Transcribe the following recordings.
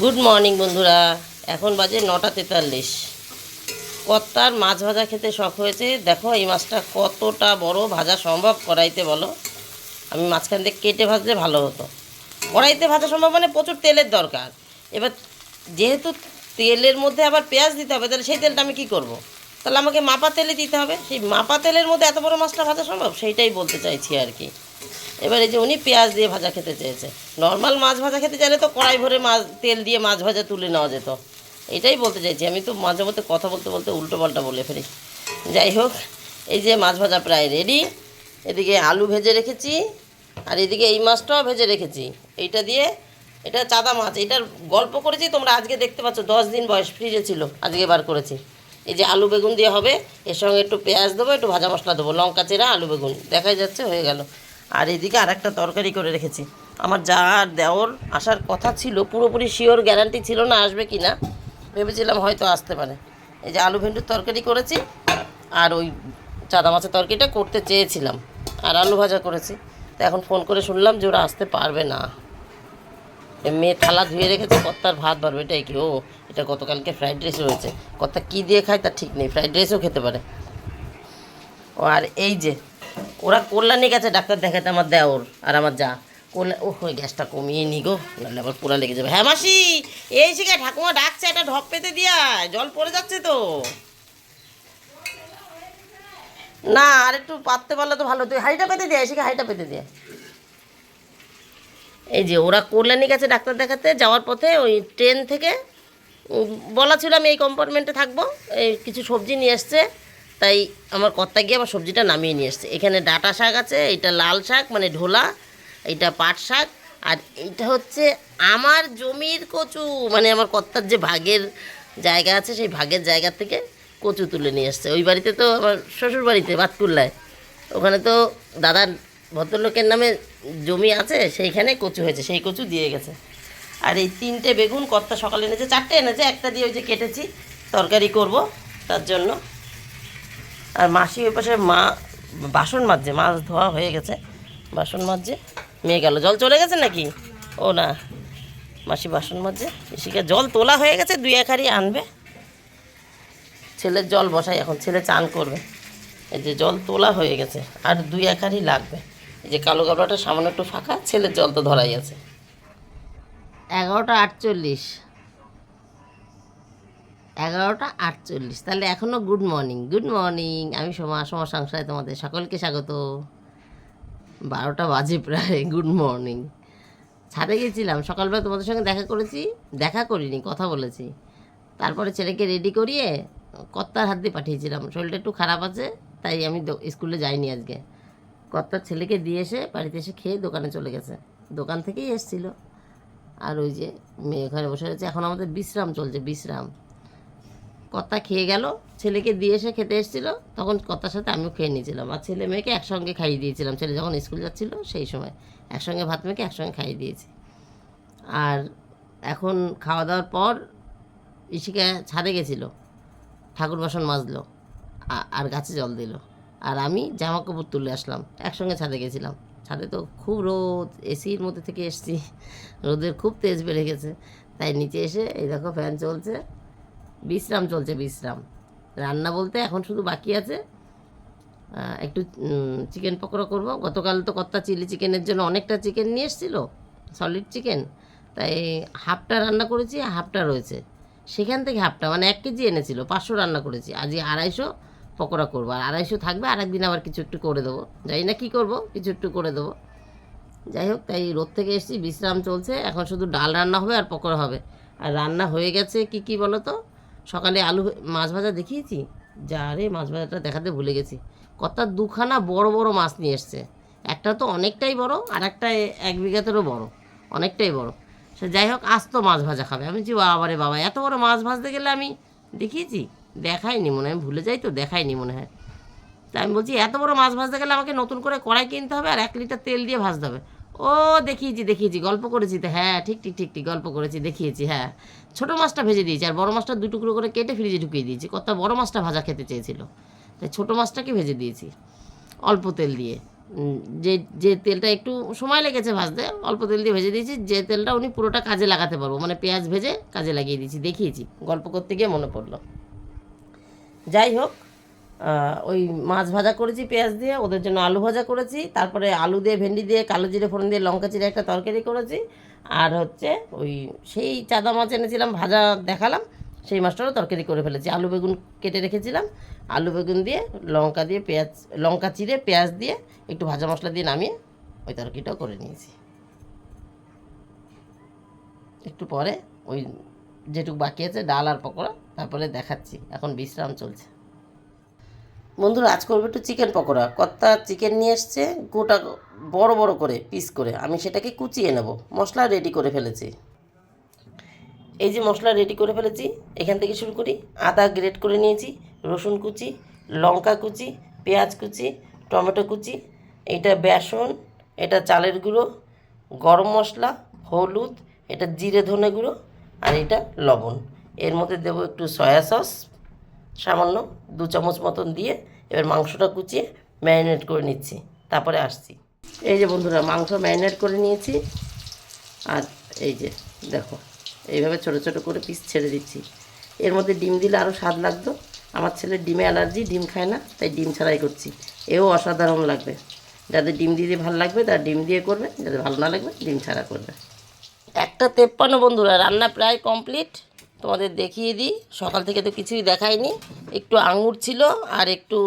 Good morning বন্ধুরা। এখন বাজে নটা তেতাল্লিশ। কত্তার মাছ ভাজা খেতে শখ হয়েছে। দেখো, এই মাছটা কতটা বড় ভাজা সম্ভব? কড়াইতে বলো। আমি মাঝখান থেকে কেটে ভাজলে ভালো হতো। কড়াইতে ভাজা সম্ভব মানে প্রচুর তেলের দরকার। এবার যেহেতু তেলের মধ্যে আবার পেঁয়াজ দিতে হবে, তাহলে সেই তেলটা আমি কী করব। তাহলে আমাকে মাপা তেলে দিতে হবে। সেই মাপা তেলের মধ্যে এত বড় মাছটা ভাজা সম্ভব? সেইটাই বলতে চাইছি আর কি। এবার এই যে উনি পেঁয়াজ দিয়ে ভাজা খেতে চেয়েছে। নর্মাল মাছ ভাজা খেতে চাইলে তো কড়াই ভরে মাছ, তেল দিয়ে মাছ ভাজা তুলে নেওয়া যেত। এটাই বলতে চাইছি। আমি তো মাঝে মধ্যে কথা বলতে বলতে উল্টো পাল্টা বলে ফেলি। যাই হোক, এই যে মাছ ভাজা প্রায় রেডি এদিকে আলু ভেজে রেখেছি। আর এদিকে এই মাছটাও ভেজে রেখেছি। এইটা দিয়ে, এটা চাদা মাছ। এটার গল্প করেছি, তোমরা আজকে দেখতে পাচ্ছ, দশ দিন বয়স ফ্রিজে ছিল, আজকে বার করেছি। এই যে আলু বেগুন দিয়ে হবে, এর সঙ্গে একটু পেঁয়াজ দেবো, একটু ভাজা মশলা দেবো, লঙ্কা, চেরা, আলু বেগুন। দেখাই যাচ্ছে, হয়ে গেল। আর এদিকে আর একটা তরকারি করে রেখেছি। আমার যা আর দেওর আসার কথা ছিল, পুরোপুরি শিওর গ্যারান্টি ছিল না আসবে কি না ভেবেছিলাম হয়তো আসতে পারে। এই যে আলু ভেন্ডুর তরকারি করেছি আর ওই চাদা মাছের তরকারিটা করতে চেয়েছিলাম। আর আলু ভাজা করেছি। তো এখন ফোন করে শুনলাম যে ওরা আসতে পারবে না। মেয়ে থালা ধুয়ে রেখেছে কত্তার ভাত বাড়বে। এটাই কি? ও, এটা গতকালকে ফ্রাইড রাইস রয়েছে কত্তা কী দিয়ে খায় তার ঠিক নেই। ফ্রাইড রাইসও খেতে পারে। ও, আর এই যে ওরা কল্যাণী গেছে ডাক্তার দেখাতে আমার দেওর আর আমার যা। কল্যাণ ও ওই গ্যাসটা কমিয়ে নি গো। নাহলে আবার পুরা লেগে যাবে। হ্যাঁ মাসি, এই শিখে ঠাকুমা ডাকছে, একটা ঢপ পেতে দিয়া। জল পড়ে যাচ্ছে তো। না, আর একটু পাততে পারলে তো ভালো। তুই হাইটা পেতে দিয়ে শিখে হাইটা পেতে দিয়ে এই যে, ওরা কল্যাণী গেছে ডাক্তার দেখাতে যাওয়ার পথে ওই ট্রেন থেকে বলা ছিল আমি এই কম্পার্টমেন্টে থাকব। এই কিছু সবজি নিয়ে এসছে। তাই আমার কর্তা গিয়ে আমার সবজিটা নামিয়ে নিয়ে এসছে। এখানে ডাটা শাক আছে, এটা লাল শাক মানে ঢোলা এইটা পাট শাক, আর এইটা হচ্ছে আমার জমির কচু। মানে আমার কর্তার যে ভাগের জায়গা আছে, সেই ভাগের জায়গা থেকে কচু তুলে নিয়ে এসছে। ওই বাড়িতে তো আমার শ্বশুর বাড়িতে, বাতকুল্লায়। ওখানে তো দাদার ভদ্রলোকের নামে জমি আছে, সেইখানে কচু হয়েছে, সেই কচু দিয়ে গেছে। আর এই তিনটে বেগুন কর্তা সকালে এনেছে, চারটে এনেছে, একটা দিয়ে ওই যে কেটেছি, তরকারি করব তার জন্য। আর মাসি ওই পাশে মা, বাসন মাজছে, মাছ ধোয়া হয়ে গেছে, বাসন মাজছে, মেয়ে গেল। জল চলে গেছে নাকি? ও না। মাসি বাসন মাজছে পিসিকে জল তোলা হয়ে গেছে, দুই এক হাঁড়ি আনবে। ছেলের জল বসাই এখন, ছেলে চান করবে। এই যে জল তোলা হয়ে গেছে, আর দুই এক হাঁড়ি লাগবে। এই যে কালো কাপড়টা সামান্য একটু ফাঁকা, ছেলের জল তো ধরাই আছে। এগারোটা আটচল্লিশ। এগারোটা আটচল্লিশ। তাহলে এখনও গুড মর্নিং গুড মর্নিং আমি সোমা সোমা সংসারে তোমাদের সকলকে স্বাগত। বারোটা বাজে প্রায় গুড মর্নিং ছাদে গেছিলাম, সকালবেলা তোমাদের সঙ্গে দেখা করেছি, দেখা করিনি, কথা বলেছি। তারপরে ছেলেকে রেডি করিয়ে কর্তার হাত দিয়ে পাঠিয়েছিলাম। শরীরটা একটু খারাপ আছে, তাই আমি স্কুলে যাইনি আজকে। কর্তার ছেলেকে দিয়ে এসে বাড়িতে এসে খেয়ে দোকানে চলে গেছে। দোকান থেকেই এসছিল। আর ওই যে মেয়ে ঘরে বসে রয়েছে। এখন আমাদের বিশ্রাম চলছে, বিশ্রাম। কর্তা খেয়ে গেল। ছেলেকে দিয়ে এসে খেতে এসেছিল। তখন কর্তার সাথে আমিও খেয়ে নিয়েছিলাম। আর ছেলে মেয়েকে একসঙ্গে খাইয়ে দিয়েছিলাম। ছেলে যখন স্কুল যাচ্ছিল সেই সময় একসঙ্গে ভাত মেয়েকে একসঙ্গে খাইয়ে দিয়েছি। আর এখন খাওয়া দাওয়ার পর ইশিকা ছাদে গেছিল। ঠাকুর বাসন মাজলো। আর গাছে জল দিল। আর আমি জামা কাপড় তুলে আসলাম। একসঙ্গে ছাদে গেছিলাম। ছাদে তো খুব রোদ, এসির মধ্যে থেকে এসছি। রোদের খুব তেজ বেড়ে গেছে। তাই নিচে এসে এই দেখো ফ্যান চলছে। বিশ্রাম চলছে, বিশ্রাম। রান্না বলতে এখন শুধু বাকি আছে। একটু চিকেন পকোড়া করব। গতকাল তো কত্তা চিলি চিকেনের জন্য অনেকটা চিকেন নিয়ে এসেছিল সলিড চিকেন তাই হাফটা রান্না করেছি, হাফটা রয়েছে। সেখান থেকে হাফটা মানে এক কেজি এনেছিল, পাঁচশো রান্না করেছি। আজকে আড়াইশো পকোড়া করব। আর আড়াইশো থাকবে আর একদিন আবার কিছু একটু করে দেবো। জানি না কী করব, কিছু একটু করে দেবো। যাই হোক, তাই রোদ থেকে এসেছি, বিশ্রাম চলছে। এখন শুধু ডাল রান্না হবে আর পকোড়া হবে। আর রান্না হয়ে গেছে কি কি বলো তো সকালে আলু মাছ ভাজা দেখিয়েছি? যা রে, মাছ ভাজাটা দেখাতে ভুলে গেছি। কত দুখানা বড় বড় মাছ নিয়ে এসছে। একটা তো অনেকটাই বড় আর একটা এক বিঘাতেরও বড়। অনেকটাই বড়। সে যাই হোক, আস্ত মাছ ভাজা খাবে। আমি বলছি বাবা রে বাবা, এত বড় মাছ ভাজতে গেলে আমি দেখিয়েছি? দেখাইনি মনে হয় ভুলে যাই তো দেখাইনি মনে হয়। তা আমি বলছি, এত বড় মাছ ভাজতে গেলে আমাকে নতুন করে কড়াই কিনতে হবে আর এক লিটার তেল দিয়ে ভাজতে হবে। ও, দেখিয়েছি দেখিয়েছি, গল্প করেছি তো হ্যাঁ ঠিক ঠিক ঠিক ঠিক, গল্প করেছি, দেখিয়েছি হ্যাঁ। ছোটো মাছটা ভেজে দিয়েছি, আর বড় মাছটা দু টুকরো করে কেটে ফ্রিজে ঢুকিয়ে দিয়েছি। কত বড় মাছটা ভাজা খেতে চেয়েছিল। তাই ছোটো মাছটাকে ভেজে দিয়েছি, অল্প তেল দিয়ে। যে যে তেলটা একটু সময় লেগেছে ভাজতে, অল্প তেল দিয়ে ভেজে দিয়েছি, যে তেলটা উনি পুরোটা কাজে লাগাতে পারব। মানে পেঁয়াজ ভেজে কাজে লাগিয়ে দিয়েছি। দেখিয়েছি, গল্প করতে গিয়ে মনে পড়ল। যাই হোক ওই মাছ ভাজা করেছি, পেঁয়াজ দিয়ে, ওদের জন্য আলু ভাজা করেছি, তারপরে আলু দিয়ে, ভেন্ডি দিয়ে, কালো জিরে ফোড়ন দিয়ে, লঙ্কা চিরে একটা তরকারি করেছি, আর হচ্ছে ওই সেই চাদা মাছ এনেছিলাম, ভাজা দেখালাম, সেই মাছটারও তরকারি করে ফেলেছি, আলু বেগুন কেটে রেখেছিলাম, আলু বেগুন দিয়ে, লঙ্কা দিয়ে, পেঁয়াজ, লঙ্কা চিরে, পেঁয়াজ দিয়ে, একটু ভাজা মশলা দিয়ে নামিয়ে ওই তরকারিটাও করে নিয়েছি। একটু পরে ওই যেটুকু বাকি আছে, ডাল আর পকোড়া, তারপরে দেখাচ্ছি, এখন বিশ্রাম চলছে। বন্ধুরা, আজ করব একটু চিকেন পকোড়া। কত্তা চিকেন নিয়ে এসছে, গোটা বড় বড় করে পিস করে। আমি সেটাকে কুচিয়ে নেব। মশলা রেডি করে ফেলেছি। এই যে মশলা রেডি করে ফেলেছি, এখান থেকে শুরু করি। আদা গ্রেট করে নিয়েছি, রসুন কুচি, লঙ্কা কুচি, পেঁয়াজ কুচি, টমেটো কুচি, এটা বেসন, এটা চালের গুঁড়ো, গরম মশলা, হলুদ, এটা জিরে ধনে গুঁড়ো, আর এটা লবণ। এর মধ্যে দেবো একটু সয়া সস সামান্য দু চামচ মতন দিয়ে এবার মাংসটা কুচিয়ে ম্যারিনেট করে নিচ্ছি। তারপরে আসছি। এই যে বন্ধুরা, মাংস ম্যারিনেট করে নিয়েছি। আর এই যে, দেখো, এইভাবে ছোট ছোট করে পিস ছেড়ে দিচ্ছি। এর মধ্যে ডিম দিলে আরও স্বাদ লাগতো। আমার ছেলে ডিমে অ্যালার্জি, ডিম খায় না, তাই ডিম ছাড়াই করছি। এও অসাধারণ লাগবে। যাদের ডিম দিয়ে ভালো লাগবে, তার ডিম দিয়ে করবে, যাদের ভালো না লাগবে, ডিম ছাড়া করবে। একটা তেপ্পান্ন বন্ধুরা, রান্না প্রায় কমপ্লিট। তোমাদের দেখিয়ে দিই। সকাল থেকে তো কিছুই দেখায়নি একটু আঙুর ছিল আর একটু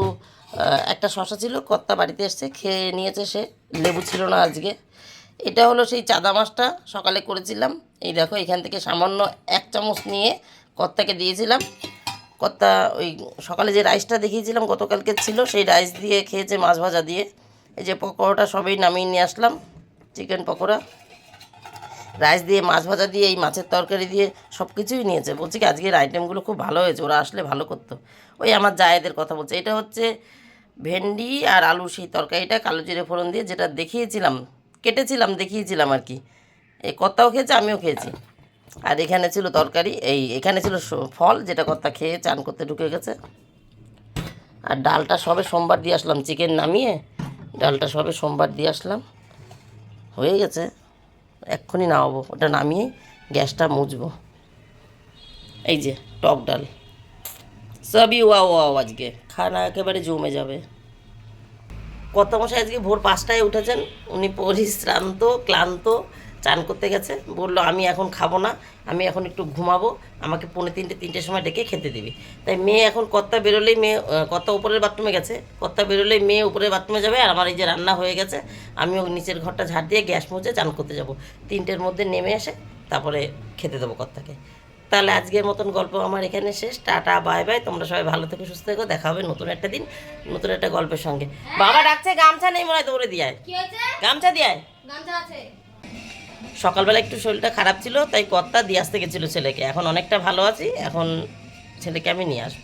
একটা শশা ছিল। কর্তা বাড়িতে এসছে, খেয়ে নিয়েছে সে। লেবু ছিল না আজকে। এটা হলো সেই চাদা মাছটা। সকালে করেছিলাম। এই দেখো, এখান থেকে সামান্য এক চামচ নিয়ে কর্তাকে দিয়েছিলাম। কর্তা ওই সকালে যে রাইসটা দেখিয়েছিলাম, গতকালকে ছিল, সেই রাইস দিয়ে খেয়েছে মাছ ভাজা দিয়ে। এই যে পকোড়াটা সবই নামিয়ে নিয়ে আসলাম। চিকেন পকোড়া। রাইস দিয়ে, মাছ ভাজা দিয়ে, এই মাছের তরকারি দিয়ে সব কিছুই নিয়েছে। বলছি কি, আজকের আইটেমগুলো খুব ভালো হয়েছে, ওরা আসলে ভালো করতো। ওই আমার জায়েদের কথা বলছে। এটা হচ্ছে ভেন্ডি আর আলু সেই তরকারিটা, কালো জিরে ফোড়ন দিয়ে যেটা দেখিয়েছিলাম, কেটেছিলাম, দেখিয়েছিলাম আর কি। এই কর্তাও খেয়েছে, আমিও খেয়েছি। আর এখানে ছিল তরকারি, এই এখানে ছিল ফল, যেটা কর্তা খেয়ে চান করতে ঢুকে গেছে। আর ডালটা সবে সোমবার দিয়ে আসলাম, চিকেন নামিয়ে ডালটা সবে সোমবার দিয়ে আসলাম। হয়ে গেছে। এক্ষুনি নামাবো, ওটা নামিয়ে গ্যাসটা মুছবো। এই যে, টক ডাল। সবই ওয়াও ওয়াও আজকে। খানা একেবারে জমে যাবে। কত মশাই আজকে ভোর পাঁচটায় উঠেছেন। উনি পরিশ্রান্ত, ক্লান্ত চান করতে গেছে বলল আমি এখন খাব না আমি এখন একটু ঘুমাবো আমাকে পৌনে তিনটে তিনটের সময় ডেকে খেতে দিবি। তাই মেয়ে এখন কর্তা বেরোলেই মেয়ে কর্তা উপরের বাথরুমে গেছে কর্তা বেরোলেই মেয়ে উপরের বাথরুমে যাবে আর আমার এই যে রান্না হয়ে গেছে আমিও নিচের ঘরটা ঝাড় দিয়ে গ্যাস মুছে চান করতে যাব। তিনটের মধ্যে নেমে এসে তারপরে খেতে দেবো কর্তাকে। তাহলে আজকের মতন গল্প আমার এখানে শেষ টাটা বাই বাই তোমরা সবাই ভালো থেকো সুস্থ থেকো দেখা হবে নতুন একটা দিন নতুন একটা গল্পের সঙ্গে। বাবা ডাকছে গামছা নেই মনে হয় দৌড়ে দিয়ে। গামছা দিয়ে। গামছা আছে। সকালবেলা একটু শরীরটা খারাপ ছিল, তাই কর্তা দিয়ে আসতে গেছিল ছেলেকে। এখন অনেকটা ভালো আছি, এখন ছেলেকে আমি নিয়ে আসব।